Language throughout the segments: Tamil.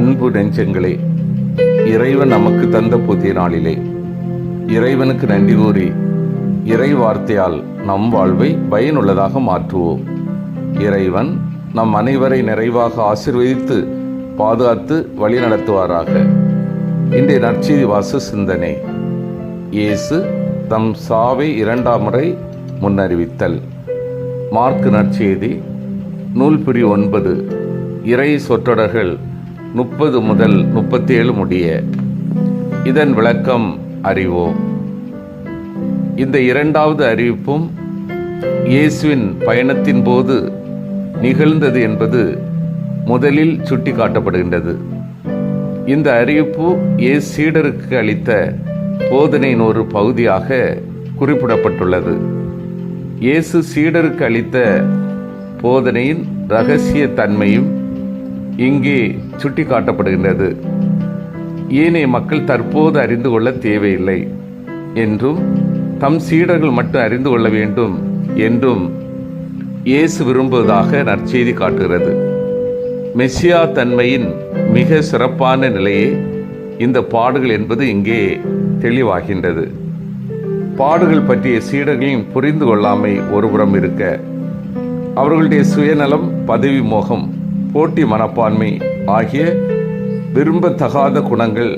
அன்பு நெஞ்சங்களே இறைவன் நமக்கு தந்த புதிய நாளிலே. இறைவனுக்கு நன்றி கூறி இறை வார்த்தையால் நம் வாழ்வை பயனுள்ளதாக மாற்றுவோம். இறைவன் நம் அனைவரை நிறைவாக ஆசிர்வதித்து பாதுகாத்து வழிநடத்துவாராக. இன்றைய நற்செய்தி வாச சிந்தனை. இயேசு தம் சாவை இரண்டாம் முறை முன்னறிவித்தல். மார்க் நற்செய்தி நூல் பிரி ஒன்பது இறை சொற்றொடர்கள் முப்பது முதல் முப்பத்தி ஏழு முடிய. இதன் விளக்கம் அறிவோம். இந்த இரண்டாவது அறிவிப்பும் இயேசுவின் பயணத்தின் போது நிகழ்ந்தது என்பது முதலில் சுட்டிக்காட்டப்படுகின்றது. இந்த அறிவிப்பு இயேசு சீடருக்கு அளித்த போதனையின் ஒரு பகுதியாக குறிப்பிடப்பட்டுள்ளது. இயேசு சீடருக்கு அளித்த போதனையின் ரகசிய தன்மையும் இங்கே சுட்டிக்காட்டப்படுகின்றது. ஏனைய மக்கள் தற்போது அறிந்து கொள்ள தேவையில்லை. என்றும் தம் சீடர்கள் மட்டும் அறிந்து கொள்ள வேண்டும் என்றும் இயேசு விரும்புவதாக நற்செய்தி காட்டுகிறது. மெஸ்ஸியா தன்மையின் மிக சிறப்பான நிலையே இந்த பாடுகள் என்பது இங்கே தெளிவாகின்றது. பாடுகள் பற்றிய சீடர்களையும் புரிந்து கொள்ளாமை ஒருபுறம் இருக்க அவர்களுடைய சுயநலம் பதவி மோகம் போட்டி மனப்பான்மை ஆகிய விரும்பத்தகாத குணங்கள்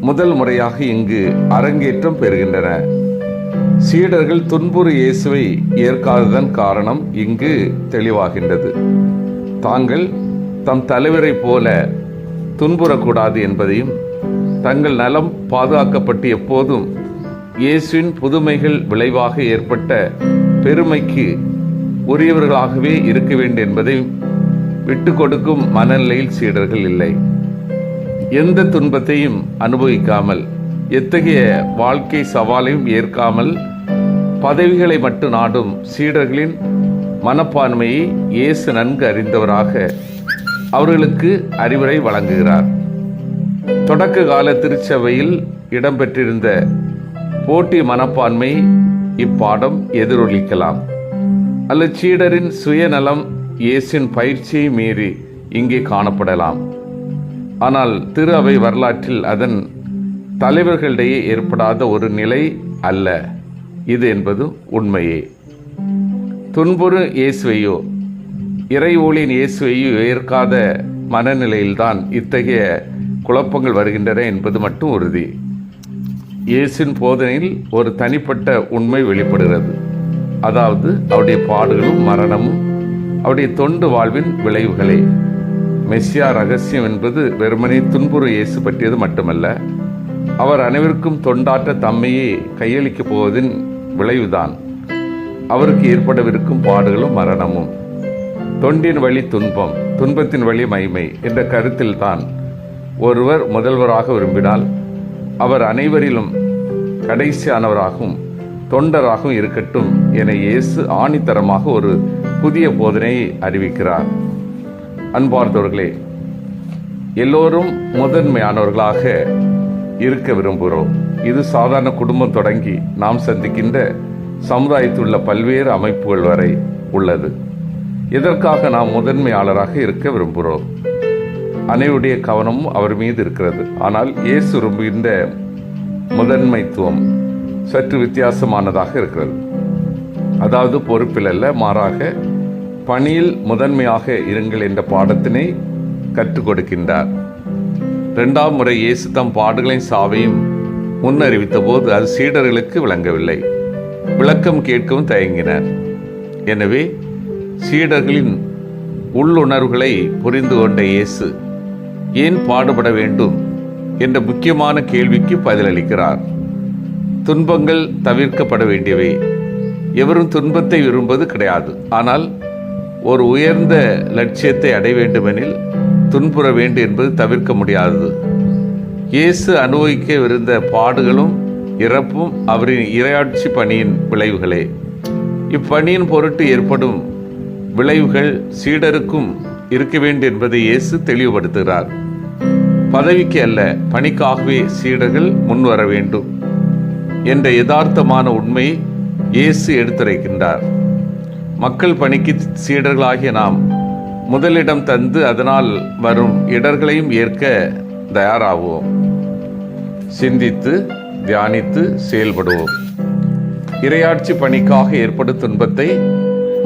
முதல் முறையாக இங்கு அரங்கேற்றம் பெறுகின்றன. சீடர்கள் துன்புறு இயேசுவை ஏற்காததன் காரணம் இங்கு தெளிவாகின்றது. தாங்கள் தம் தலைவரைப் போல துன்புறக்கூடாது என்பதையும் தங்கள் நலம் பாதுகாக்கப்பட்டு எப்போதும் இயேசுவின் புதுமைகள் விளைவாக ஏற்பட்ட பெருமைக்கு உரியவர்களாகவே இருக்க வேண்டும் என்பதையும் விட்டு கொடுக்கும் மனநிலையில் சீடர்கள் இல்லை. எந்த துன்பத்தையும் அனுபவிக்காமல் எத்தகைய வாழ்க்கை சவாலையும் ஏற்காமல் பதவிகளை மட்டும் நாடும் சீடர்களின் மனப்பான்மையை இயேசு நன்கு அறிந்தவராக அவர்களுக்கு அறிவுரை வழங்குகிறார். தொடக்க கால திருச்சபையில் இடம்பெற்றிருந்த போட்டி மனப்பான்மை இப்பாடம் எதிரொலிக்கலாம். அல்லது சீடரின் சுயநலம் இயேசின் பயிற்சியை மீறி இங்கே காணப்படலாம். ஆனால் திரு அவை வரலாற்றில் அதன் தலைவர்களிடையே ஏற்படாத ஒரு நிலை அல்ல. இது என்பது உண்மையே. துன்புறு இயேசுவையோ இறை ஊழியின் இயேசுவையோ ஏற்காத மனநிலையில்தான் இத்தகைய குழப்பங்கள் வருகின்றன என்பது மட்டும் உறுதி. இயேசின் போதனையில் ஒரு தனிப்பட்ட உண்மை வெளிப்படுகிறது. அதாவது அவருடைய பாடுகளும் மரணமும் அவருடைய தொண்டு வாழ்வின் விளைவுகளே. மெஸ்ஸியா ரகசியம் என்பது வெறுமனே துன்புறு இயேசு பற்றியது மட்டுமல்ல அவர் அனைவருக்கும் தொண்டாற்ற தம்மையே கையளிக்கப் போவதின் விளைவுதான். அவருக்கு ஏற்படவிருக்கும் பாடுகளும் மரணமும். தொண்டின் வழி துன்பம் துன்பத்தின் வழி மைமை என்ற கருத்தில்தான் ஒருவர் முதல்வராக விரும்பினால் அவர் அனைவரிலும் கடைசியானவராகவும் தொண்டராகவும் இருக்கட்டும் என இயேசு ஆணித்தரமாக ஒரு புதிய போதனையை அறிவிக்கிறார். அன்பார்ந்தவர்களே எல்லோரும் முதன்மையானவர்களாக இருக்க விரும்புகிறோம். இது சாதாரண குடும்பம் தொடங்கி நாம் சந்திக்கின்ற சமுதாயத்தில் உள்ள பல்வேறு அமைப்புகள் வரை உள்ளது. இதற்காக நாம் முதன்மையாளராக இருக்க விரும்புகிறோம்? அனைவருடைய கவனமும் அவர் மீது இருக்கிறது. ஆனால் இயேசு விரும்புகின்ற முதன்மைத்துவம் சற்று வித்தியாசமானதாக இருக்கிறது. அதாவது பொறுப்பில் அல்ல மாறாக பணியில் முதன்மையாக இருங்கள் என்ற பாடத்தினை கற்றுக் கொடுக்கின்றார். இரண்டாம் முறை இயேசு தம் பாடுகளையும் சாவையும் முன்னறிவித்த போது அது சீடர்களுக்கு விளங்கவில்லை. விளக்கம் கேட்கவும் தயங்கினர். எனவே சீடர்களின் உள்ளுணர்வுகளை புரிந்து கொண்ட இயேசு ஏன் பாடுபட வேண்டும்? என்ற முக்கியமான கேள்விக்கு பதிலளிக்கிறார். துன்பங்கள் தவிர்க்கப்பட வேண்டியவை. எவரும் துன்பத்தை விரும்புவது கிடையாது. ஆனால் ஒரு உயர்ந்த லட்சியத்தை அடைய வேண்டுமெனில் துன்புற வேண்டும் என்பது தவிர்க்க முடியாதது. இயேசு அனுபவிக்கவிருந்த பாடுகளும் இறப்பும் அவரின் இரையாட்சி பணியின் விளைவுகளே. இப்பணியின் பொருட்டு ஏற்படும் விளைவுகள் சீடருக்கும் இருக்க வேண்டும் என்பதை இயேசு தெளிவுபடுத்துகிறார். பதவிக்கு அல்ல பணிக்காகவே சீடர்கள் முன்வர வேண்டும் என்ற யதார்த்தமான உண்மையை இயேசு எடுத்துரைக்கின்றார். மக்கள் பணிக்கு சீடர்களாகிய நாம் முதலிடம் தந்து அதனால் வரும் இடர்களையும் ஏற்க தயாராகுவோம் சிந்தித்து தியானித்து செயல்படுவோம். இரையாட்சி பணிக்காக ஏற்படும் துன்பத்தை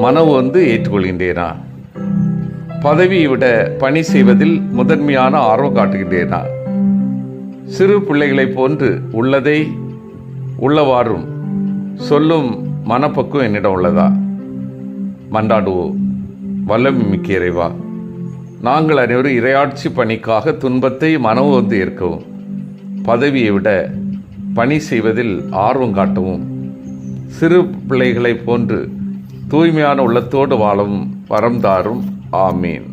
மனவு வந்து ஏற்றுக்கொள்கின்றேனா? பதவியை விட பணி செய்வதில் முதன்மையான ஆர்வம் காட்டுகின்றேனா? சிறு பிள்ளைகளைப் போன்று உள்ளதை உள்ளவாறும் சொல்லும் மனப்பக்குவம் என்னிடம் உள்ளதா? மன்றாடுவோம் வல்லமை மிக்க இறைவா நாங்கள் அனைவரும் இரையாட்சி பணிக்காக துன்பத்தை மனம் வந்து ஏற்கவும் பதவியை விட பணி செய்வதில் ஆர்வம் காட்டவும் சிறு பிள்ளைகளைப் போன்று தூய்மையான உள்ளத்தோடு வாழவும் வரம் தாரும். ஆமீன்.